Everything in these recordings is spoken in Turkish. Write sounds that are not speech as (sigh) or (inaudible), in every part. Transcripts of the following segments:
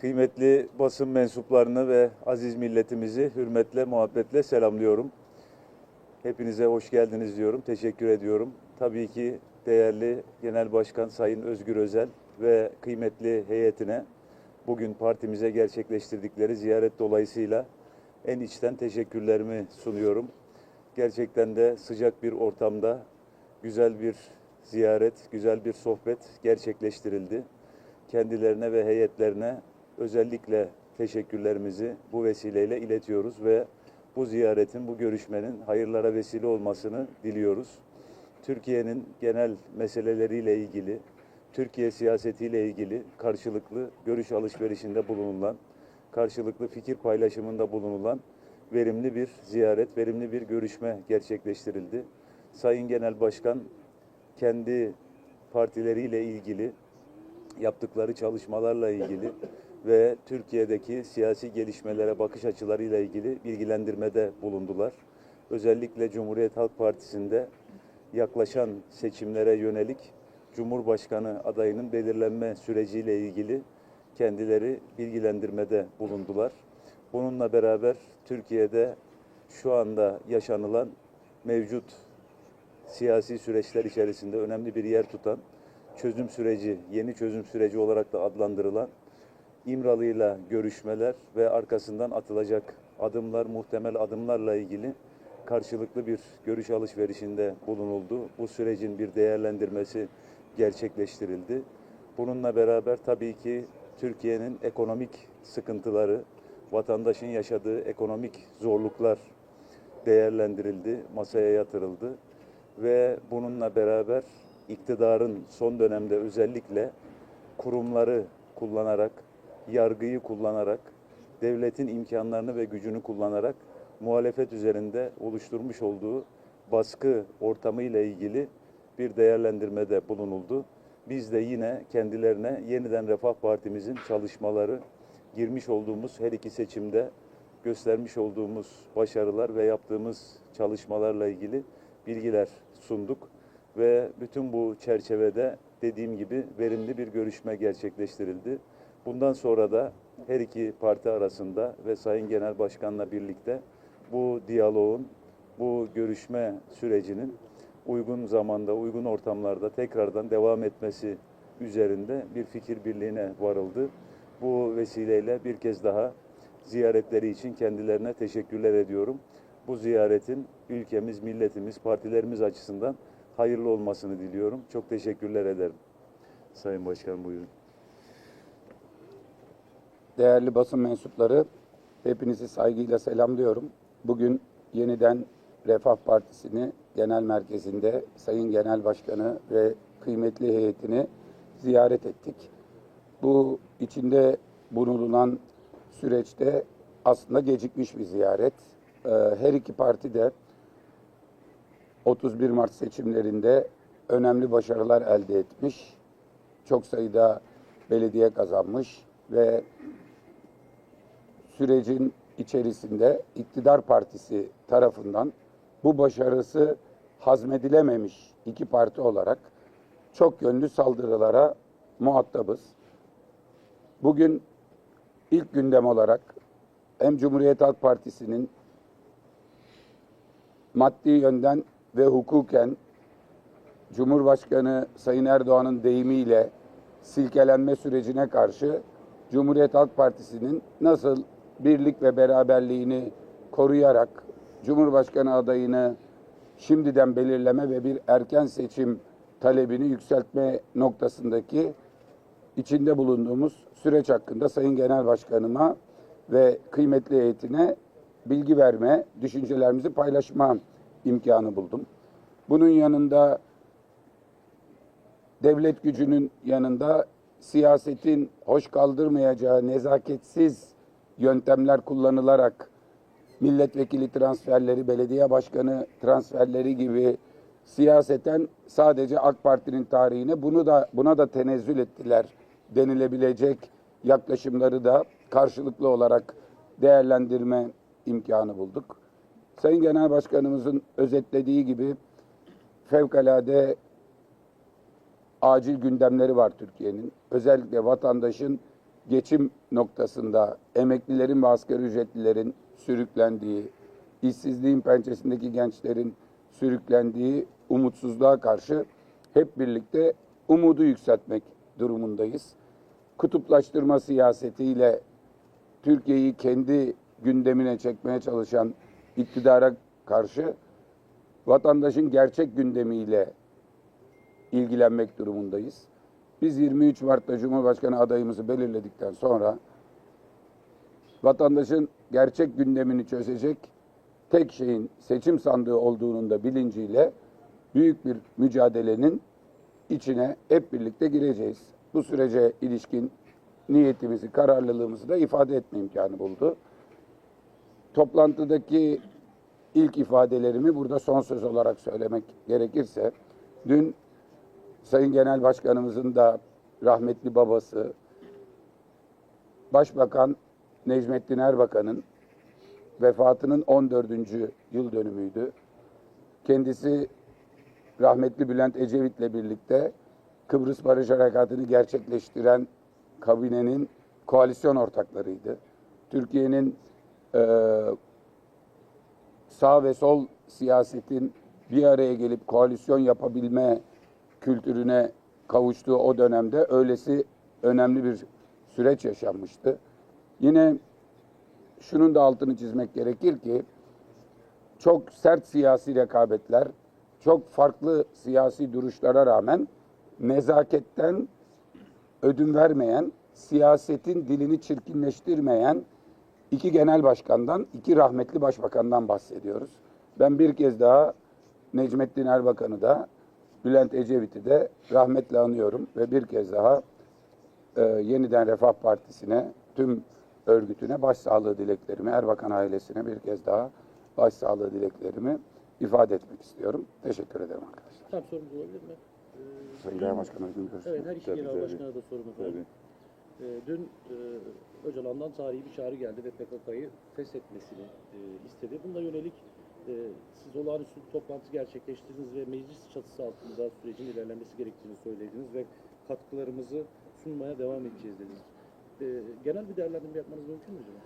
Kıymetli basın mensuplarını ve aziz milletimizi hürmetle, muhabbetle selamlıyorum. Hepinize hoş geldiniz diyorum. Teşekkür ediyorum. Tabii ki değerli Genel Başkan Sayın Özgür Özel ve kıymetli heyetine bugün partimize gerçekleştirdikleri ziyaret dolayısıyla en içten teşekkürlerimi sunuyorum. Gerçekten de sıcak bir ortamda güzel bir ziyaret, güzel bir sohbet gerçekleştirildi. Kendilerine ve heyetlerine özellikle teşekkürlerimizi bu vesileyle iletiyoruz ve bu ziyaretin, bu görüşmenin hayırlara vesile olmasını diliyoruz. Türkiye'nin genel meseleleriyle ilgili, Türkiye siyasetiyle ilgili karşılıklı görüş alışverişinde bulunulan, karşılıklı fikir paylaşımında bulunulan verimli bir ziyaret, verimli bir görüşme gerçekleştirildi. Sayın Genel Başkan kendi partileriyle ilgili yaptıkları çalışmalarla ilgili ve Türkiye'deki siyasi gelişmelere bakış açılarıyla ilgili bilgilendirmede bulundular. Özellikle Cumhuriyet Halk Partisi'nde yaklaşan seçimlere yönelik Cumhurbaşkanı adayının belirlenme süreciyle ilgili kendileri bilgilendirmede bulundular. Bununla beraber Türkiye'de şu anda yaşanılan mevcut siyasi süreçler içerisinde önemli bir yer tutan çözüm süreci, yeni çözüm süreci olarak da adlandırılan İmralı'yla görüşmeler ve arkasından atılacak adımlar, muhtemel adımlarla ilgili karşılıklı bir görüş alışverişinde bulunuldu. Bu sürecin bir değerlendirmesi gerçekleştirildi. Bununla beraber tabii ki Türkiye'nin ekonomik sıkıntıları, vatandaşın yaşadığı ekonomik zorluklar değerlendirildi, masaya yatırıldı ve bununla beraber iktidarın son dönemde özellikle kurumları kullanarak, yargıyı kullanarak, devletin imkanlarını ve gücünü kullanarak muhalefet üzerinde oluşturmuş olduğu baskı ortamı ile ilgili bir değerlendirmede bulunuldu. Biz de yine kendilerine yeniden Refah Partimizin çalışmaları, girmiş olduğumuz her iki seçimde göstermiş olduğumuz başarılar ve yaptığımız çalışmalarla ilgili bilgiler sunduk ve bütün bu çerçevede dediğim gibi verimli bir görüşme gerçekleştirildi. Bundan sonra da her iki parti arasında ve Sayın Genel Başkan'la birlikte bu diyaloğun, bu görüşme sürecinin uygun zamanda, uygun ortamlarda tekrardan devam etmesi üzerinde bir fikir birliğine varıldı. Bu vesileyle bir kez daha ziyaretleri için kendilerine teşekkürler ediyorum. Bu ziyaretin ülkemiz, milletimiz, partilerimiz açısından hayırlı olmasını diliyorum. Çok teşekkürler ederim. Sayın Başkan buyurun. Değerli basın mensupları, hepinizi saygıyla selamlıyorum. Bugün yeniden Refah Partisi'ni genel merkezinde Sayın Genel Başkanı ve kıymetli heyetini ziyaret ettik. Bu içinde bulunan süreçte aslında gecikmiş bir ziyaret. Ee, Her iki parti de 31 Mart seçimlerinde önemli başarılar elde etmiş. Çok sayıda belediye kazanmış ve sürecin içerisinde iktidar partisi tarafından bu başarısı hazmedilememiş iki parti olarak çok yönlü saldırılara muhatabız. Bugün ilk gündem olarak hem Cumhuriyet Halk Partisi'nin maddi yönden ve hukuken Cumhurbaşkanı Sayın Erdoğan'ın deyimiyle silkelenme sürecine karşı Cumhuriyet Halk Partisi'nin nasıl birlik ve beraberliğini koruyarak Cumhurbaşkanı adayını şimdiden belirleme ve bir erken seçim talebini yükseltme noktasındaki içinde bulunduğumuz süreç hakkında Sayın Genel Başkanıma ve kıymetli heyetine bilgi verme, düşüncelerimizi paylaşma imkanı buldum. Bunun yanında devlet gücünün yanında siyasetin hoş kaldırmayacağı nezaketsiz yöntemler kullanılarak milletvekili transferleri, belediye başkanı transferleri gibi siyaseten sadece AK Parti'nin tarihine bunu da buna da tenezzül ettiler denilebilecek yaklaşımları da karşılıklı olarak değerlendirme imkanı bulduk. Sayın Genel Başkanımızın özetlediği gibi fevkalade acil gündemleri var Türkiye'nin. Özellikle vatandaşın geçim noktasında emeklilerin ve asgari ücretlilerin sürüklendiği, işsizliğin pençesindeki gençlerin sürüklendiği umutsuzluğa karşı hep birlikte umudu yükseltmek durumundayız. Kutuplaştırma siyasetiyle Türkiye'yi kendi gündemine çekmeye çalışan iktidara karşı vatandaşın gerçek gündemiyle ilgilenmek durumundayız. Biz 23 Mart'ta Cumhurbaşkanı adayımızı belirledikten sonra vatandaşın gerçek gündemini çözecek tek şeyin seçim sandığı olduğunun da bilinciyle büyük bir mücadelenin içine hep birlikte gireceğiz. Bu sürece ilişkin niyetimizi, kararlılığımızı da ifade etme imkanı buldu. Toplantıdaki ilk ifadelerimi burada son söz olarak söylemek gerekirse, dün Sayın Genel Başkanımızın da rahmetli babası, Başbakan Necmettin Erbakan'ın vefatının 14. yıl dönümüydü. Kendisi rahmetli Bülent Ecevit'le birlikte Kıbrıs Barış Harekatı'nı gerçekleştiren kabinenin koalisyon ortaklarıydı. Türkiye'nin eee sağ ve sol siyasetin bir araya gelip koalisyon yapabilme kültürüne kavuştuğu o dönemde öylesi önemli bir süreç yaşanmıştı. Yine şunun da altını çizmek gerekir ki çok sert siyasi rekabetler, çok farklı siyasi duruşlara rağmen nezaketten ödün vermeyen, siyasetin dilini çirkinleştirmeyen iki genel başkandan, iki rahmetli başbakandan bahsediyoruz. Ben bir kez daha Necmettin Erbakan'ı da, Bülent Ecevit'i de rahmetle anıyorum ve bir kez daha e, yeniden Refah Partisi'ne, tüm örgütüne başsağlığı dileklerimi, Erbakan ailesine bir kez daha başsağlığı dileklerimi ifade etmek istiyorum. Teşekkür ederim arkadaşlar. Tam sorumuz olabilir mi? Sayın Genel Başkanım, görüşürüz. Evet, her iki Tabii, genel tabii. başkana da sorumuz var. Tabii. Ee, dün e, Öcalan'dan tarihi bir çağrı geldi ve PKK'yı feshetmesini e, istedi. Bunda yönelik e, siz olağanüstü bir toplantı gerçekleştirdiniz ve meclis çatısı altında sürecin ilerlemesi gerektiğini söylediniz ve katkılarımızı sunmaya devam edeceğiz dediniz. E, genel bir değerlendirme yapmanız mümkün mü acaba?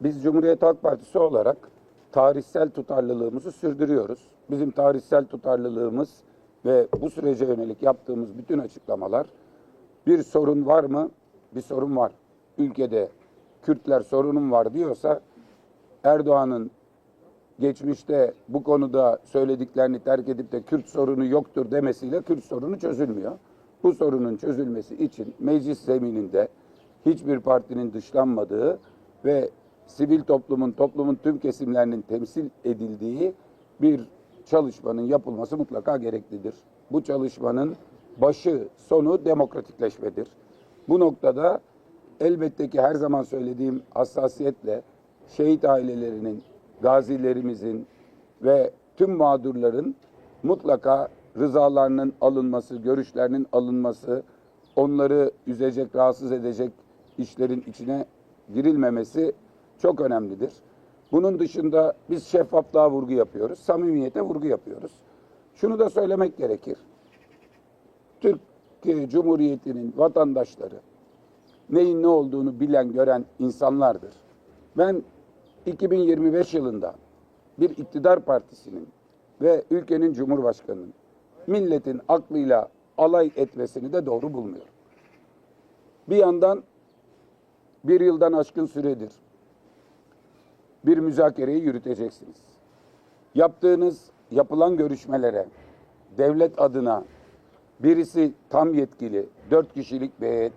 Biz Cumhuriyet Halk Partisi olarak tarihsel tutarlılığımızı sürdürüyoruz. Bizim tarihsel tutarlılığımız ve bu sürece yönelik yaptığımız bütün açıklamalar bir sorun var mı? Bir sorun var. Ülkede Kürtler sorunum var diyorsa Erdoğan'ın geçmişte bu konuda söylediklerini terk edip de Kürt sorunu yoktur demesiyle Kürt sorunu çözülmüyor. Bu sorunun çözülmesi için meclis zemininde hiçbir partinin dışlanmadığı ve sivil toplumun, toplumun tüm kesimlerinin temsil edildiği bir çalışmanın yapılması mutlaka gereklidir. Bu çalışmanın başı, sonu demokratikleşmedir. Bu noktada elbette ki her zaman söylediğim hassasiyetle şehit ailelerinin, gazilerimizin ve tüm mağdurların mutlaka rızalarının alınması, görüşlerinin alınması, onları üzecek, rahatsız edecek işlerin içine girilmemesi çok önemlidir. Bunun dışında biz şeffaflığa vurgu yapıyoruz, samimiyete vurgu yapıyoruz. Şunu da söylemek gerekir. Türkiye Cumhuriyeti'nin vatandaşları neyin ne olduğunu bilen, gören insanlardır. Ben 2025 yılında bir iktidar partisinin ve ülkenin cumhurbaşkanının milletin aklıyla alay etmesini de doğru bulmuyorum. Bir yandan bir yıldan aşkın süredir bir müzakereyi yürüteceksiniz. Yaptığınız, yapılan görüşmelere devlet adına birisi tam yetkili, dört kişilik bir heyet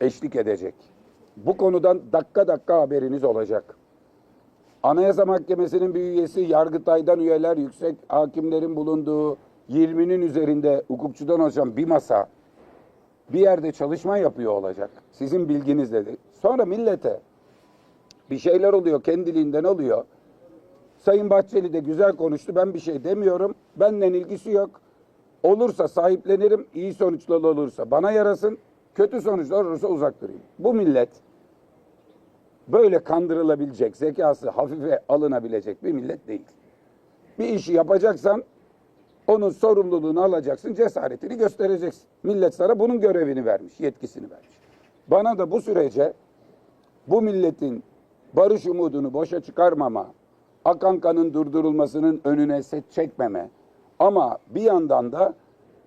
eşlik edecek. Bu konudan dakika dakika haberiniz olacak. Anayasa Mahkemesi'nin bir üyesi, Yargıtay'dan üyeler, yüksek hakimlerin bulunduğu 20'nin üzerinde hukukçudan oluşan bir masa bir yerde çalışma yapıyor olacak. Sizin bilginizle de. Sonra millete bir şeyler oluyor, kendiliğinden oluyor. Sayın Bahçeli de güzel konuştu. Ben bir şey demiyorum. Benden ilgisi yok. Olursa sahiplenirim. iyi sonuçlar olursa bana yarasın. Kötü sonuçlar olursa uzak durayım. Bu millet böyle kandırılabilecek, zekası hafife alınabilecek bir millet değil. Bir işi yapacaksan Onun sorumluluğunu alacaksın, cesaretini göstereceksin. Millet sana bunun görevini vermiş, yetkisini vermiş. Bana da bu sürece bu milletin barış umudunu boşa çıkarmama, akan kanın durdurulmasının önüne set çekmeme ama bir yandan da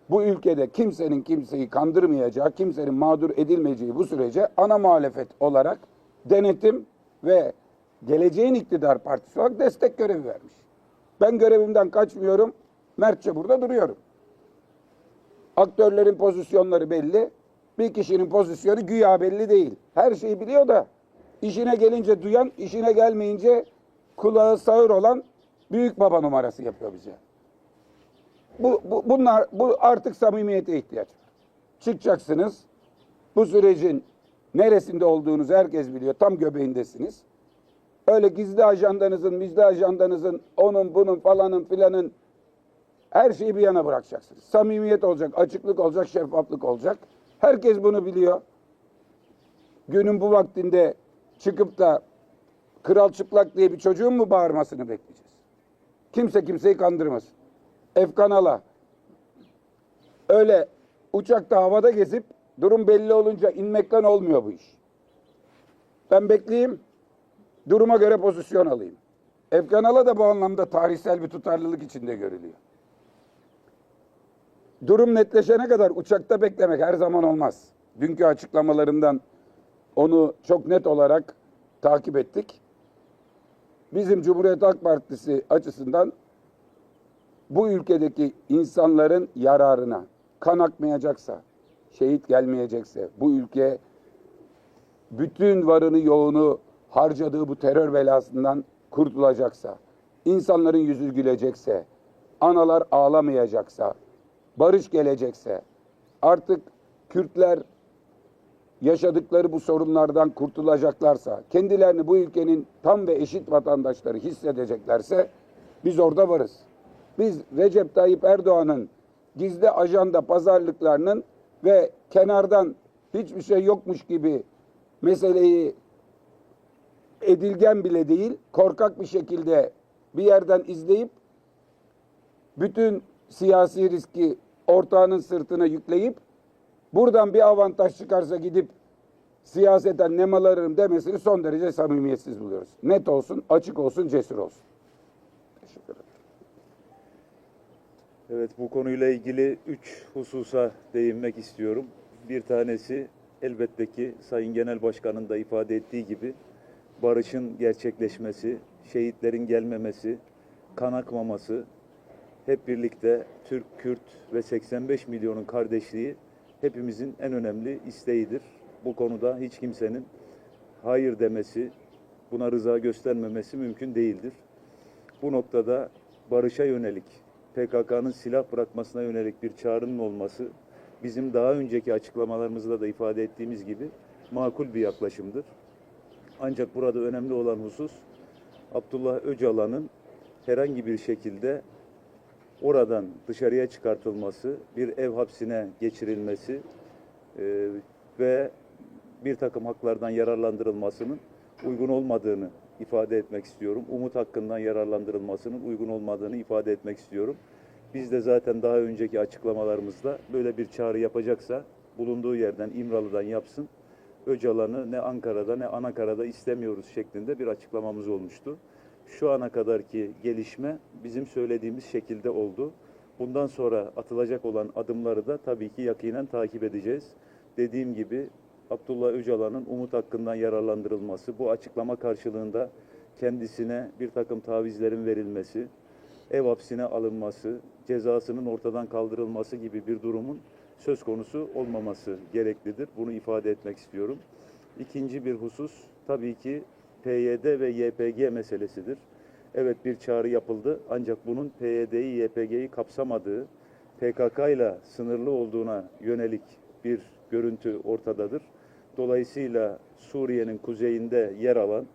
bu ülkede kimsenin kimseyi kandırmayacağı, kimsenin mağdur edilmeyeceği bu sürece ana muhalefet olarak denetim ve geleceğin iktidar partisi olarak destek görevi vermiş. Ben görevimden kaçmıyorum, mertçe burada duruyorum. Aktörlerin pozisyonları belli. Bir kişinin pozisyonu güya belli değil. Her şeyi biliyor da işine gelince duyan, işine gelmeyince kulağı sağır olan büyük baba numarası yapıyor bize. Bu, bu bunlar bu artık samimiyete ihtiyaç. Çıkacaksınız. Bu sürecin neresinde olduğunuzu herkes biliyor. Tam göbeğindesiniz. Öyle gizli ajandanızın, müjde ajandanızın, onun bunun falanın filanın her şeyi bir yana bırakacaksınız. Samimiyet olacak, açıklık olacak, şeffaflık olacak. Herkes bunu biliyor. Günün bu vaktinde çıkıp da kral çıplak diye bir çocuğun mu bağırmasını bekleyeceğiz? Kimse kimseyi kandırmasın. Efkan Ala öyle uçakta havada gezip durum belli olunca inmekten olmuyor bu iş. Ben bekleyeyim, duruma göre pozisyon alayım. Efkan Ala da bu anlamda tarihsel bir tutarlılık içinde görülüyor. Durum netleşene kadar uçakta beklemek her zaman olmaz. Dünkü açıklamalarından onu çok net olarak takip ettik. Bizim Cumhuriyet Halk Partisi açısından bu ülkedeki insanların yararına kan akmayacaksa, şehit gelmeyecekse, bu ülke bütün varını yoğunu harcadığı bu terör belasından kurtulacaksa, insanların yüzü gülecekse, analar ağlamayacaksa, barış gelecekse, artık Kürtler yaşadıkları bu sorunlardan kurtulacaklarsa, kendilerini bu ülkenin tam ve eşit vatandaşları hissedeceklerse biz orada varız. Biz Recep Tayyip Erdoğan'ın gizli ajanda pazarlıklarının ve kenardan hiçbir şey yokmuş gibi meseleyi edilgen bile değil, korkak bir şekilde bir yerden izleyip bütün siyasi riski ortağının sırtına yükleyip buradan bir avantaj çıkarsa gidip siyaseten nemalarım demesini son derece samimiyetsiz buluyoruz. Net olsun, açık olsun, cesur olsun. Teşekkür ederim. Evet bu konuyla ilgili üç hususa değinmek istiyorum. Bir tanesi elbette ki Sayın Genel Başkan'ın da ifade ettiği gibi barışın gerçekleşmesi, şehitlerin gelmemesi, kan akmaması hep birlikte Türk, Kürt ve 85 milyonun kardeşliği hepimizin en önemli isteğidir. Bu konuda hiç kimsenin hayır demesi, buna rıza göstermemesi mümkün değildir. Bu noktada barışa yönelik, PKK'nın silah bırakmasına yönelik bir çağrının olması bizim daha önceki açıklamalarımızda da ifade ettiğimiz gibi makul bir yaklaşımdır. Ancak burada önemli olan husus Abdullah Öcalan'ın herhangi bir şekilde oradan dışarıya çıkartılması, bir ev hapsine geçirilmesi e, ve bir takım haklardan yararlandırılmasının uygun olmadığını ifade etmek istiyorum. Umut hakkından yararlandırılmasının uygun olmadığını ifade etmek istiyorum. Biz de zaten daha önceki açıklamalarımızda böyle bir çağrı yapacaksa bulunduğu yerden İmralı'dan yapsın. Öcalan'ı ne Ankara'da ne Anakara'da istemiyoruz şeklinde bir açıklamamız olmuştu. Şu ana kadarki gelişme bizim söylediğimiz şekilde oldu. Bundan sonra atılacak olan adımları da tabii ki yakinen takip edeceğiz. Dediğim gibi Abdullah Öcalan'ın umut hakkından yararlandırılması, bu açıklama karşılığında kendisine bir takım tavizlerin verilmesi, ev hapsine alınması, cezasının ortadan kaldırılması gibi bir durumun söz konusu olmaması gereklidir. Bunu ifade etmek istiyorum. İkinci bir husus tabii ki PYD ve YPG meselesidir. Evet bir çağrı yapıldı ancak bunun PYD'yi, YPG'yi kapsamadığı, PKK ile sınırlı olduğuna yönelik bir görüntü ortadadır. Dolayısıyla Suriye'nin kuzeyinde yer alan,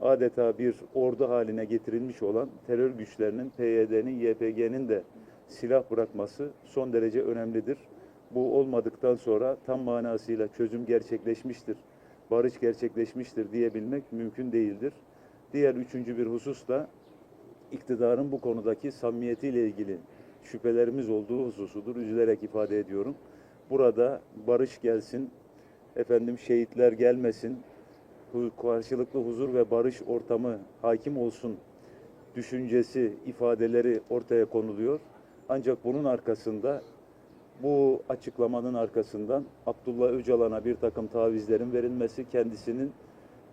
adeta bir ordu haline getirilmiş olan terör güçlerinin, PYD'nin, YPG'nin de silah bırakması son derece önemlidir. Bu olmadıktan sonra tam manasıyla çözüm gerçekleşmiştir, barış gerçekleşmiştir diyebilmek mümkün değildir. Diğer üçüncü bir husus da iktidarın bu konudaki samimiyetiyle ilgili şüphelerimiz olduğu hususudur. Üzülerek ifade ediyorum. Burada barış gelsin, efendim şehitler gelmesin, karşılıklı huzur ve barış ortamı hakim olsun düşüncesi, ifadeleri ortaya konuluyor. Ancak bunun arkasında bu açıklamanın arkasından Abdullah Öcalan'a bir takım tavizlerin verilmesi, kendisinin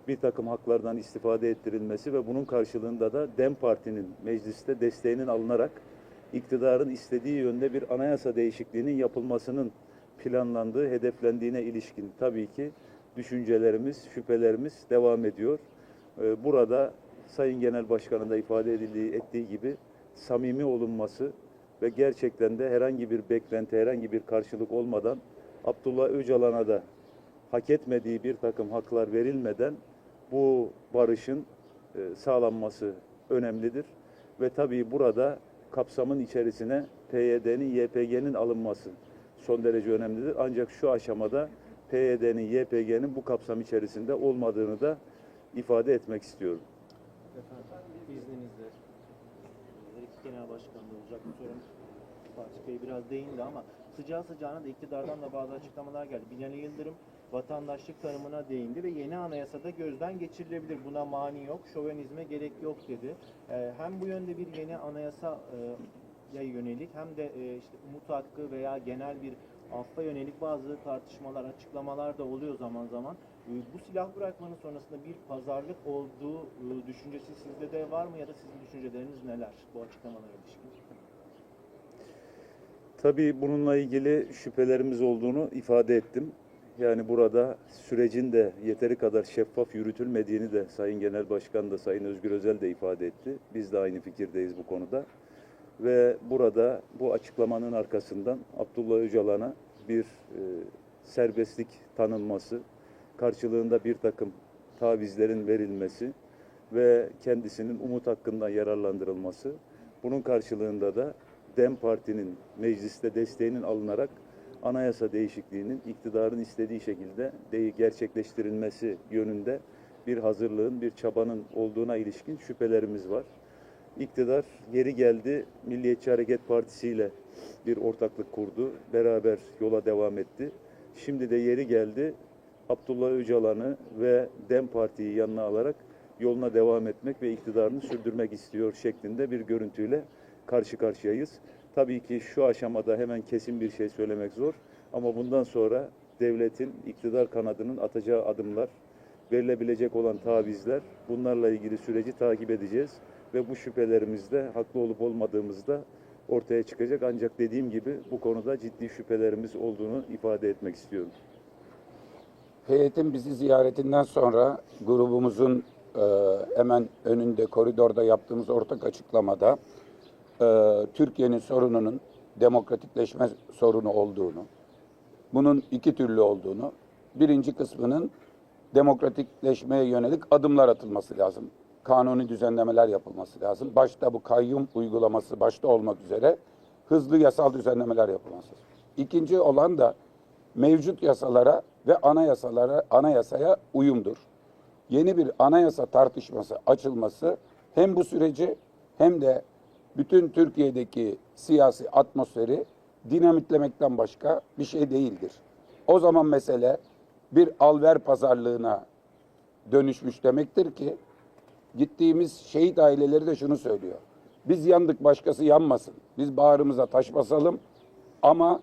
bir takım haklardan istifade ettirilmesi ve bunun karşılığında da DEM Parti'nin mecliste desteğinin alınarak iktidarın istediği yönde bir anayasa değişikliğinin yapılmasının planlandığı, hedeflendiğine ilişkin tabii ki düşüncelerimiz, şüphelerimiz devam ediyor. Ee, Burada Sayın Genel Başkan'ın da ifade edildiği, ettiği gibi samimi olunması ve gerçekten de herhangi bir beklenti, herhangi bir karşılık olmadan Abdullah Öcalan'a da hak etmediği bir takım haklar verilmeden bu barışın e, sağlanması önemlidir. Ve tabii burada kapsamın içerisine PYD'nin, YPG'nin alınması son derece önemlidir. Ancak şu aşamada PYD'nin, YPG'nin bu kapsam içerisinde olmadığını da ifade etmek istiyorum. Efendim izninizle iki genel başkan da olacak bu sorun Fatih Bey biraz değindi ama sıcağı sıcağına da iktidardan da bazı açıklamalar geldi. Binali Yıldırım vatandaşlık tanımına değindi ve yeni anayasada gözden geçirilebilir. Buna mani yok, şovenizme gerek yok dedi. Ee, hem bu yönde bir yeni anayasa e, yönelik hem de e, işte umut hakkı veya genel bir affa yönelik bazı tartışmalar, açıklamalar da oluyor zaman zaman. Ee, Bu silah bırakmanın sonrasında bir pazarlık olduğu e, düşüncesi sizde de var mı ya da sizin düşünceleriniz neler bu açıklamalara ilişkin? Tabii bununla ilgili şüphelerimiz olduğunu ifade ettim. Yani burada sürecin de yeteri kadar şeffaf yürütülmediğini de Sayın Genel Başkan da Sayın Özgür Özel de ifade etti. Biz de aynı fikirdeyiz bu konuda. Ve burada bu açıklamanın arkasından Abdullah Öcalan'a bir e, serbestlik tanınması, karşılığında bir takım tavizlerin verilmesi ve kendisinin umut hakkından yararlandırılması. Bunun karşılığında da DEM Parti'nin mecliste desteğinin alınarak anayasa değişikliğinin iktidarın istediği şekilde de gerçekleştirilmesi yönünde bir hazırlığın, bir çabanın olduğuna ilişkin şüphelerimiz var. İktidar yeri geldi Milliyetçi Hareket Partisi ile bir ortaklık kurdu. Beraber yola devam etti. Şimdi de yeri geldi Abdullah Öcalan'ı ve DEM Parti'yi yanına alarak yoluna devam etmek ve iktidarını sürdürmek istiyor şeklinde bir görüntüyle karşı karşıyayız. Tabii ki şu aşamada hemen kesin bir şey söylemek zor ama bundan sonra devletin, iktidar kanadının atacağı adımlar, verilebilecek olan tavizler bunlarla ilgili süreci takip edeceğiz ve bu şüphelerimizde haklı olup olmadığımızda ortaya çıkacak. Ancak dediğim gibi bu konuda ciddi şüphelerimiz olduğunu ifade etmek istiyorum. Heyetin bizi ziyaretinden sonra grubumuzun e, hemen önünde koridorda yaptığımız ortak açıklamada e, Türkiye'nin sorununun demokratikleşme sorunu olduğunu, bunun iki türlü olduğunu, birinci kısmının demokratikleşmeye yönelik adımlar atılması lazım. Kanuni düzenlemeler yapılması lazım. Başta bu kayyum uygulaması başta olmak üzere hızlı yasal düzenlemeler yapılması. İkinci olan da mevcut yasalara ve anayasalara anayasaya uyumdur. Yeni bir anayasa tartışması açılması hem bu süreci hem de bütün Türkiye'deki siyasi atmosferi dinamitlemekten başka bir şey değildir. O zaman mesele bir alver pazarlığına dönüşmüş demektir ki gittiğimiz şehit aileleri de şunu söylüyor. Biz yandık başkası yanmasın. Biz bağrımıza taş basalım ama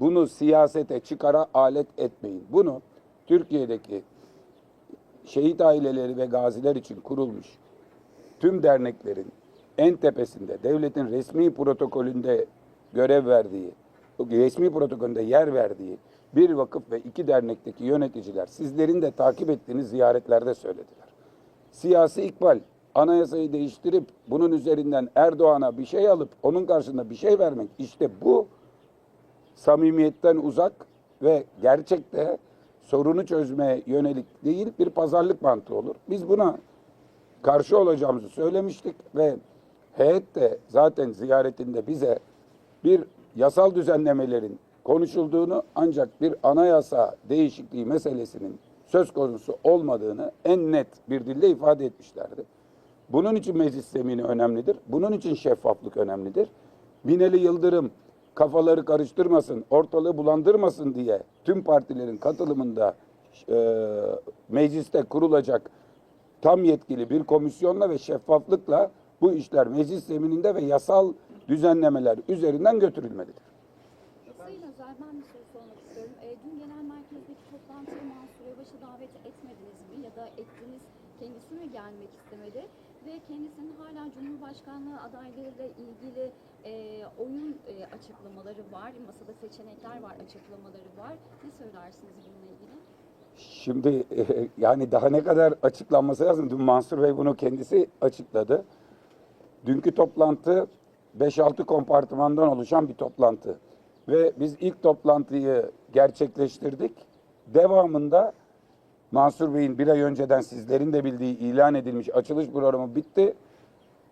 bunu siyasete çıkara alet etmeyin. Bunu Türkiye'deki şehit aileleri ve gaziler için kurulmuş tüm derneklerin en tepesinde devletin resmi protokolünde görev verdiği, resmi protokolünde yer verdiği bir vakıf ve iki dernekteki yöneticiler sizlerin de takip ettiğiniz ziyaretlerde söylediler. Siyasi ikbal anayasayı değiştirip bunun üzerinden Erdoğan'a bir şey alıp onun karşısında bir şey vermek işte bu samimiyetten uzak ve gerçekte sorunu çözmeye yönelik değil bir pazarlık mantığı olur. Biz buna karşı olacağımızı söylemiştik ve heyet de zaten ziyaretinde bize bir yasal düzenlemelerin konuşulduğunu ancak bir anayasa değişikliği meselesinin söz konusu olmadığını en net bir dille ifade etmişlerdi. Bunun için meclis zemini önemlidir. Bunun için şeffaflık önemlidir. Binali Yıldırım kafaları karıştırmasın, ortalığı bulandırmasın diye tüm partilerin katılımında e, mecliste kurulacak tam yetkili bir komisyonla ve şeffaflıkla bu işler meclis zemininde ve yasal düzenlemeler üzerinden götürülmelidir. Ben bir soru sormak istiyorum. E, dün genel merkezdeki toplantıya Yavaş'ı davet etmediniz mi? Ya da ettiniz, kendisi mi gelmek istemedi? Ve kendisinin hala Cumhurbaşkanlığı adaylarıyla ilgili e, oyun e, açıklamaları var. Masada seçenekler var, açıklamaları var. Ne söylersiniz bununla ilgili? Şimdi e, yani daha ne kadar açıklanması lazım? Dün Mansur Bey bunu kendisi açıkladı. Dünkü toplantı 5-6 kompartımandan oluşan bir toplantı. Ve biz ilk toplantıyı gerçekleştirdik. Devamında Mansur Bey'in bir ay önceden sizlerin de bildiği ilan edilmiş açılış programı bitti.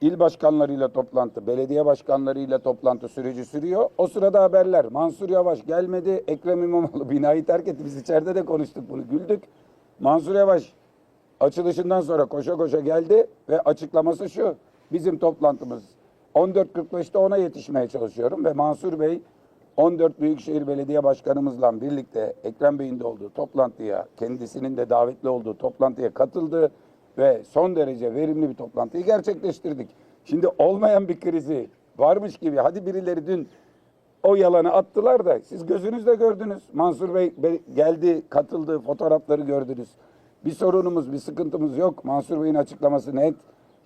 İl başkanlarıyla toplantı, belediye başkanlarıyla toplantı süreci sürüyor. O sırada haberler. Mansur Yavaş gelmedi. Ekrem İmamoğlu (laughs) binayı terk etti. Biz içeride de konuştuk bunu. Güldük. Mansur Yavaş açılışından sonra koşa koşa geldi ve açıklaması şu. Bizim toplantımız 14.45'te ona yetişmeye çalışıyorum ve Mansur Bey 14 Büyükşehir Belediye Başkanımızla birlikte Ekrem Bey'in de olduğu toplantıya, kendisinin de davetli olduğu toplantıya katıldı ve son derece verimli bir toplantıyı gerçekleştirdik. Şimdi olmayan bir krizi varmış gibi hadi birileri dün o yalanı attılar da siz gözünüzle gördünüz. Mansur Bey be- geldi, katıldı, fotoğrafları gördünüz. Bir sorunumuz, bir sıkıntımız yok. Mansur Bey'in açıklaması net.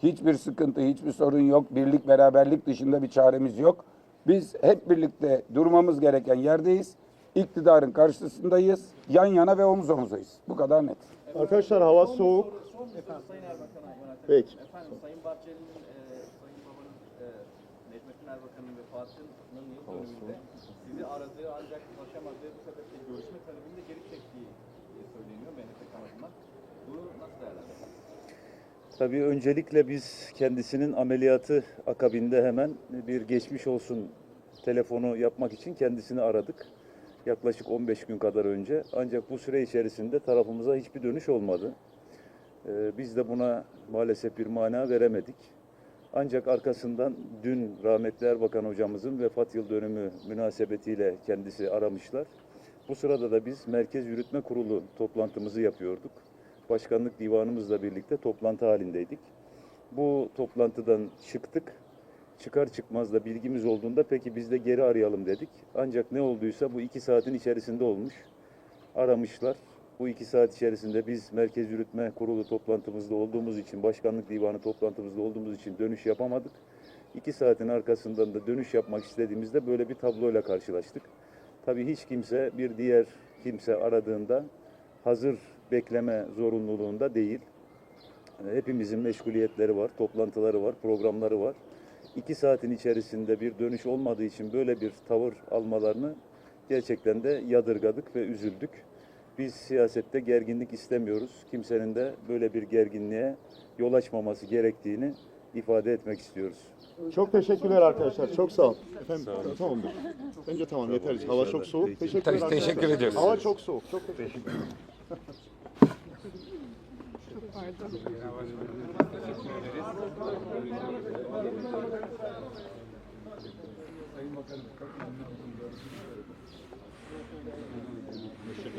Hiçbir sıkıntı, hiçbir sorun yok. Birlik, beraberlik dışında bir çaremiz yok. Biz hep birlikte durmamız gereken yerdeyiz. İktidarın karşısındayız. Yan yana ve omuz omuzayız. Bu kadar net. Arkadaşlar hava soğuk. Sayın Erbakan'a yöneltelim. Peki. Efendim Sayın Bahçeli'nin, e, Sayın Baba'nın, e, Necmettin Erbakan'ın vefatının yıl dönümünde sizi aradığı ancak ulaşamadığı bu sebeple görüşme talebini de geri çektiği e, söyleniyor MHP kanadından. Bunu nasıl değerlendiriyorsunuz? Tabii öncelikle biz kendisinin ameliyatı akabinde hemen bir geçmiş olsun telefonu yapmak için kendisini aradık. Yaklaşık 15 gün kadar önce. Ancak bu süre içerisinde tarafımıza hiçbir dönüş olmadı. Ee, Biz de buna maalesef bir mana veremedik. Ancak arkasından dün rahmetli Erbakan hocamızın vefat yıl dönümü münasebetiyle kendisi aramışlar. Bu sırada da biz Merkez Yürütme Kurulu toplantımızı yapıyorduk. Başkanlık divanımızla birlikte toplantı halindeydik. Bu toplantıdan çıktık. Çıkar çıkmaz da bilgimiz olduğunda peki biz de geri arayalım dedik. Ancak ne olduysa bu iki saatin içerisinde olmuş. Aramışlar. Bu iki saat içerisinde biz Merkez Yürütme Kurulu toplantımızda olduğumuz için, Başkanlık Divanı toplantımızda olduğumuz için dönüş yapamadık. İki saatin arkasından da dönüş yapmak istediğimizde böyle bir tabloyla karşılaştık. Tabii hiç kimse bir diğer kimse aradığında hazır bekleme zorunluluğunda değil. E, Hepimizin meşguliyetleri var, toplantıları var, programları var. İki saatin içerisinde bir dönüş olmadığı için böyle bir tavır almalarını gerçekten de yadırgadık ve üzüldük. Biz siyasette gerginlik istemiyoruz. Kimsenin de böyle bir gerginliğe yol açmaması gerektiğini ifade etmek istiyoruz. Çok teşekkürler arkadaşlar. Çok sağ olun. Efendim tamamdır. Bence tamam yeter. Hava çok soğuk. Teşekkürler Te- teşekkür arkadaşlar. ediyoruz. Hava çok soğuk. Çok teşekkür (laughs) это. Еще